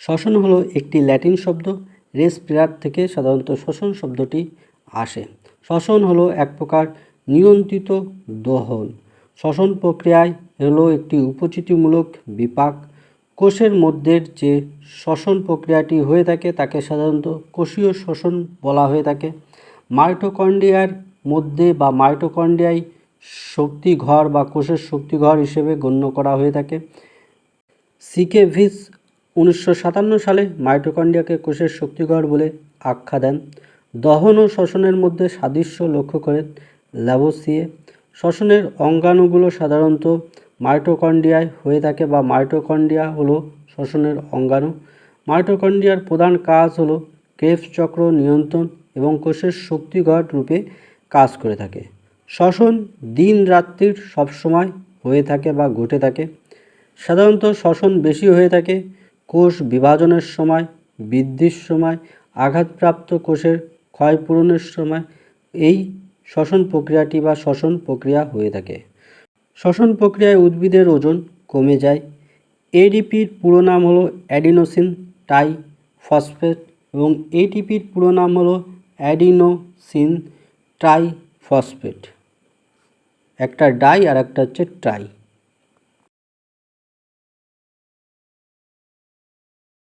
শ্বসন হলো একটি ল্যাটিন শব্দ। রেসপিরার থেকে সাধারণত শ্বসন শব্দটি আসে। শ্বসন হলো এক প্রকার নিয়ন্ত্রিত দহন। শ্বসন প্রক্রিয়ায় হলো একটি উপচিতিমূলক বিপাক। কোষের মধ্যের যে শ্বসন প্রক্রিয়াটি হয়ে থাকে, তাকে সাধারণত কোষীয় শ্বসন বলা হয়ে থাকে। মাইটোকন্ড্রিয়ার মধ্যে বা মাইটোকন্ড্রিয়ায় শক্তিঘর বা কোষের শক্তিঘর হিসেবে গণ্য করা হয়ে থাকে। সিকেভিস উনিশশো সাতান্ন সালে মাইটোকন্ড্রিয়াকে কোষের শক্তিগড় বলে আখ্যা দেন। দহন ও শ্বসনের মধ্যে সাদৃশ্য লক্ষ্য করেন ল্যাবোসিয়ে শ্বসনের অঙ্গাণুগুলো সাধারণত মাইটোকন্ড্রিয়ায় হয়ে থাকে বা মাইটোকন্ড্রিয়া হলো শ্বসনের অঙ্গাণু। মাইটোকন্ড্রিয়ার প্রধান কাজ হলো ক্রেবস চক্র নিয়ন্ত্রণ এবং কোষের শক্তিগড় রূপে কাজ করে থাকে। শ্বসন দিন রাত্রির সবসময় হয়ে থাকে বা ঘটে থাকে। সাধারণত শ্বসন বেশি হয়ে থাকে কোষ বিভাজনের সময়, বৃদ্ধির সময়, আঘাতপ্রাপ্ত কোষের ক্ষয়পূরণের সময় এই শ্বসন প্রক্রিয়াটি বা শ্বসন প্রক্রিয়া হয়ে থাকে। শ্বসন প্রক্রিয়ায় উদ্ভিদের ওজন কমে যায়। এডিপির পুরো নাম হলো অ্যাডিনোসিন টাই ফসফেট এবং এটিপির পুরো নাম হলো অ্যাডিনোসিন ট্রাই ফসফেট। একটা ডাই আর একটা হচ্ছে ট্রাই।